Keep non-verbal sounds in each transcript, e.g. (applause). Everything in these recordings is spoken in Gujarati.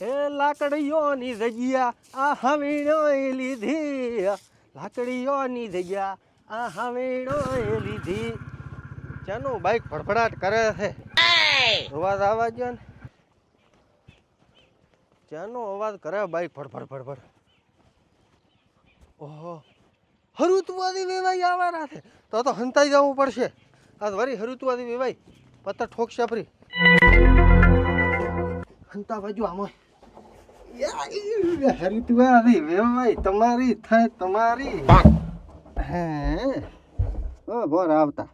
એ લાકડીઓની જગ્યા, આ હવીણોએ લીધી. લાકડીઓની જગ્યા, આ હવીણોએ લીધી. ચાનું બાઈક ફડફડાટ કરે છે. અવાજ આવવા ગયો ને. ચાનો અવાજ કરે બાઈક ફડફડ ફડફડ ઓહો. હરુતવાદી વેવાઈ આવવાના છે. તો તો હંતાઈ જવું પડશે. આ વરી હરુતવાદી વેવાઈ. પત્તર ઠોકશે ફરી. હંતા બાજુ આમાં. હરિતવાદી વેવાઈ તમારી થાય તમારી. હે ઓ બોર આવતા.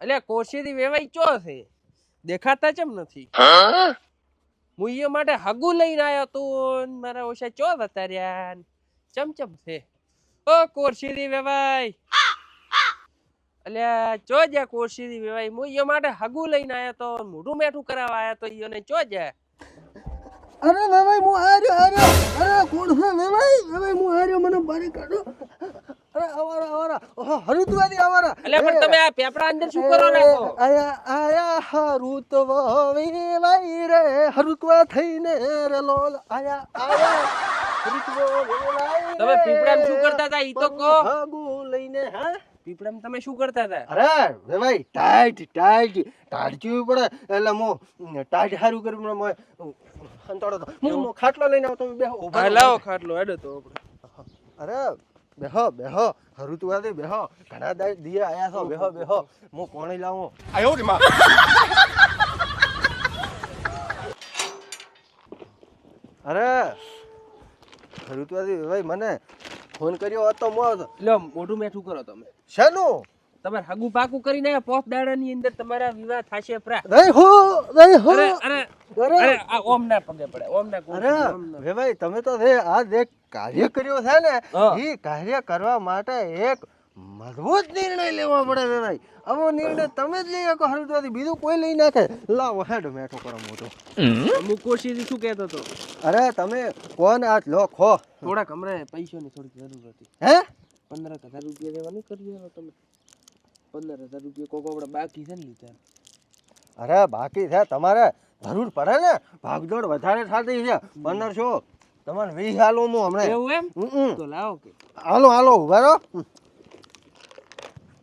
અલ્યા કોશીથી વેવાઈ ચો છે? દેખાતા ચમ નથી? હું? ઈ માટે હગુ લઈને આવ્યો તું મારા ઓછા ચો ને? ચમચમ છે. ઓ કોરશીથી વેવાઈ. અલ્યા, ચો જા કોરશીથી વેવાઈ? હું ઈ માટે હગુ લઈને આવ્યો તો મોઢું મેઠું કરાવવા આવ્યો તો ઈયોને ચો જા અરે વેવાઈ, હું આર્યો આર્યો અરે, કોણ છે વેવાઈ? વેવાઈ, હું આર્યો મને બારી કાઢો. અરે આવારા આવારા ઓહો હરુતવાદી આવારા પણ તમે આ પેપડા અંદર શું કરો રાખો? આયા આયા હરુતવા વેવાઈ રે. હરુતવા થઈને રે લોલ આયા. આયા તમે રે. શું કરતા હતા? ઈ તો કહો. હાગુ લઈને હા? પીપળામાં તમે શું કરતા હતા? અરે ટાઈટ ટાઈટ. ટાઈટ પડે એટલે મો ટાઈટ હારું કરી મો સંતાડો તો. હું હું ખાટલો લઈને આવો તમે બેહો ઊભા લાવો ખાટલો હેડો તો આપણે. અરે બેહો બેહો હરુતુવાદી બેહો. ઘણા દાય દીએ આયા છો બેહો બેહો. હું પાણી લાવું. અરે હરુતુવાદી ભાઈ મને ફોન કર્યો હતો મો લ્યો મોઢું મેઠું કરો તમે. શેનું? તમારે હગું પાકું કરીને પોત દાડાની અંદર તમારા વિવાહ થશે પ્રા. નહીં હો નહીં હો. અરે અરે અરે. આ ઓમ ના પગે પડે ઓમ ના અરે ભાઈ તમે તો આ જે કાર્ય કર્યો છે ને એ કાર્ય કરવા માટે એક મજબૂત નિર્ણય લેવો પડે છે ભાઈ. આવો નિર્ણય તમે જ લઈ શકો હરિદ્વારથી બીજું કોઈ લઈ નાખે. લાવો હેડ મેઠો કરો મોટો મુકોશીજી શું કહેતો હતો? અરે તમે કોણ આ લો ખો. થોડા કમરે પૈસાની થોડી જરૂર હતી. હે? પંદર હજાર રૂપિયા દેવાનું કરી દેવાનો તમે. પંદર હજાર રૂપિયા કોકો આપણે બાકી છે ને લીધા અરે બાકી છે તમારે જરૂર પડે ને. ભાગદોડ વધારે થતી છે. પંદરસો. તમારે વીસ હાલો હું હમણાં. એવું એમ? હમ. તો લાવો કે. હાલો હાલો ઊભા રહો.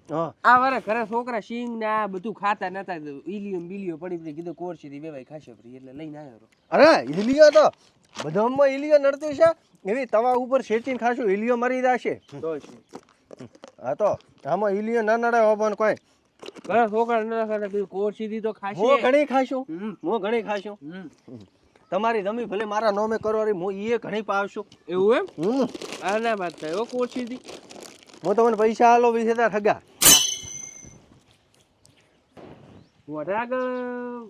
હા. આ વારે ઘરે છોકરા સિંગ ને આ બધું ખાતા નતા ઇલિયમ બિલિયો પડી પડી કીધું કોરસી થી વેવાય ખાશે ફરી એટલે લઈને આવ્યો. અરે ઇલિયો તો બધામાં ઇલિયો નડતું છે. એવી તવા ઉપર શેચીને ખાશું ઇલિયો મરી જશે. તો હા તો આમાં ઇલિયો ના નડે હો પણ કોઈ. ઘરે છોકરા નતા ખાતા કોરસી થી તો ખાશે. ઘણી ખાશું. હું ઘણી ખાશું. તમારી જમી ભલે મારા નોમે કરવાની હું એ ઘણી પાવશું. એવું એમ? હમ. આના વાત થાય. ઓકે ઓછી દી. હું તમને પૈસા આલો વીસ હજાર હગા. વઢાગ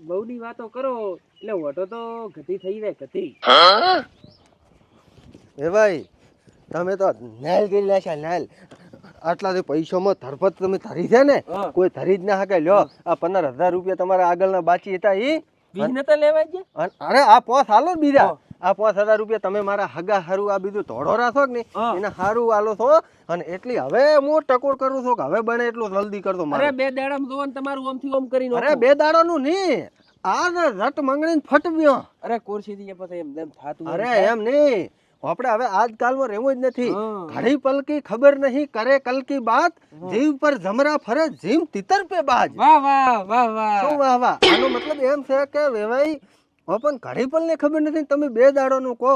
બહુની વાતો કરો. એટલે વઢો તો ગધી થઈ જાય ગધી એ ભાઈ તમે તો નાલ ગઈ નાખ્યા નાલ. આટલા પૈસામાં ધરપત તમે ધરી છે ને કોઈ ધરી જ ના શકે લ્યો આ પંદર હજાર રૂપિયા તમારા આગળના બાકી હતા ઈ. બીજ નતા લેવા ગયા અરે આ પોસ હાલો બીજા. આ પાંચ હજાર રૂપિયા તમે મારા હગા હારું આ બીજું ધોળો રાખો કે નહીં? એને હારું આલો છો અને એટલી હવે હું ટકોર કરું છું કે હવે બને એટલું જલ્દી કરતો મારે. બે દાડામાં જોવો ને તમારું ઓમથી ઓમ કરી અરે બે દાડાનું નહીં. આ ને રટ મંગણીને ફટવ્યો. અરે કોરસી થી પછી એમ એમ થાતું અરે એમ નહીં. આપણે હવે આજકાલમાં રહેવું જ નથી. ઘડી પલકી ખબર નહીં કરે કલકી બાત જીવ પર જમરા ફરે જીવ તિતર પે બાજ. વાહ વાહ વાહ વાહ. શું વાહ વાહ? આનો મતલબ એમ છે કે વેવાઈ ઓપન ઘડી પલ ને ખબર નથી તમે બે દાડાનું કહો.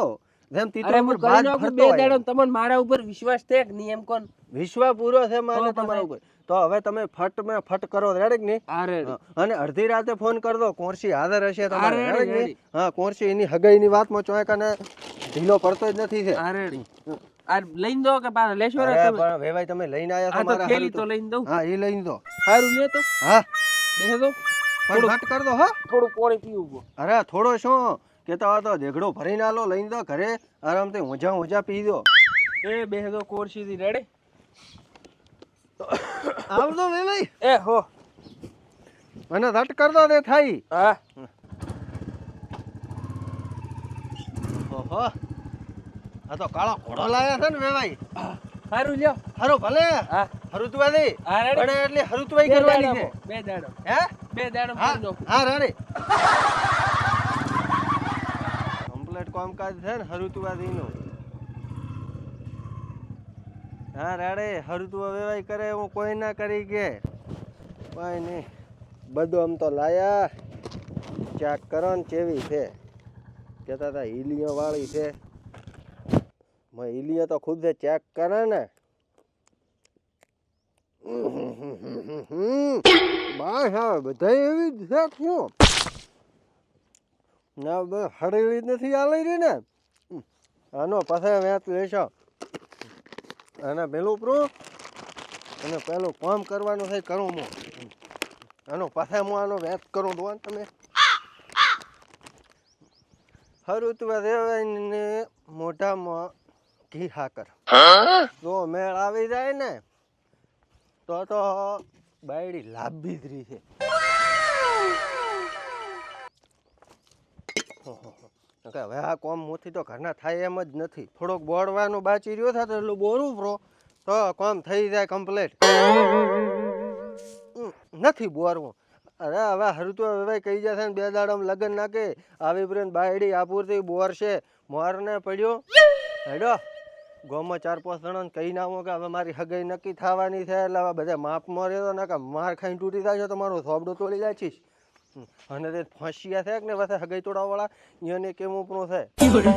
જેમ તિતર કરી બાજ ફરતો બે દાડો તમને મારા ઉપર વિશ્વાસ છે કે નહીં એમ કોણ? વિશ્વાસ પૂરો છે મારે તમારા ઉપર. તો હવે તમે ફટ મે ફટ કરો રેડક હા, અને અડધી રાતે ફોન કર દો કોણસી હાજર હશે તમારે રેડક? રેડી. હા કોણસી એની હગાઈની વાતમાં ચોય કને ઢીલો પડતો જ નથી છે. અરે આ લઈને દો કે પાછા લેશો રે તમે? પણ વેવાઈ તમે લઈને આયા છો મારા થેલી તો. લઈને દઉં. હા એ લઈને દો. સારું લે તો. હા. બેસે દો પણ ઘટ કર દો હા. થોડું પાણી પીવું. અરે થોડો શું કેતા હતો તો ઝઘડો ભરીને આલો લઈને દો ઘરે. આરામથી ઊંઝા ઊંઝા પી દો. એ બેસે દો કોરસી થી રેડે. (coughs) આવજો વેવાઈ. એ હો. મને રટ કર દો દે થાય હા. આ તો કાળો ઘોડો લાયા છે ને વેવાઈ. સારું લ્યો. હારો ભલે. હા. હરુતવાદી. પણ એટલે હરુતવાઈ કરવાની છે. બે દાડો હે? બે દાડો હા રેડી. કમ્પ્લીટ કામકાજ છે ને હરુતવાદીનું. હા રાડે. હરુતવા વેવાઈ કરે હું કોઈ ના કરી કે. કોઈ નહીં. બધું આમ તો લાયા. ચેક કરો ને ચેવી છે. કહેતા હતા ઈલીઓ વાળી છે. મેં હિલીઓ તો ખુદ ચેક કરે ને. બસ હા બધા એવી જ છે શું ના હળેલી નથી આલી રહી ને. આનો પાસે વેચ લેશો. અને પેલું પ્રો અને પેલું કામ કરવાનું થાય કરું હું આનો પાસે હું આનો વેચ કરું દો તમે. હરું તું રેવાઈને મોઢામાં ઘી હાકર. જો મેળ આવી જાય ને, તો તો બાયડી લાંબી જ રહી છે. હવે આ કોમ મોથી તો ઘરના થાય એમ જ નથી. થોડોક બોળવાનું બાચી રહ્યો થાય તો એટલું બોરું પ્રો તો કોમ થઈ જાય કમ્પ્લીટ નથી બોરવું. અરે હવે હરું તો હવે કહી જશે ને બે દાડામાં લગન નાખે. આવી પ્રેમ બાયડી આપૂરતી બોર છે મોરને પડ્યો. હેડો. ગોમાં ચાર પાંચ જણાને કહી નાખો કે હવે મારી હગાઈ નક્કી થવાની છે. એટલે હવે બધા માપ મરે તો ના માર ખાઈને તૂટી જાય છે. તો મારો થોબડો તોડી જાય છે. અને તે ફાંસિયા છે ને પાસે હગાઈ તોડાવવાળા. એને કેમ ઉપરો છે. Fiore.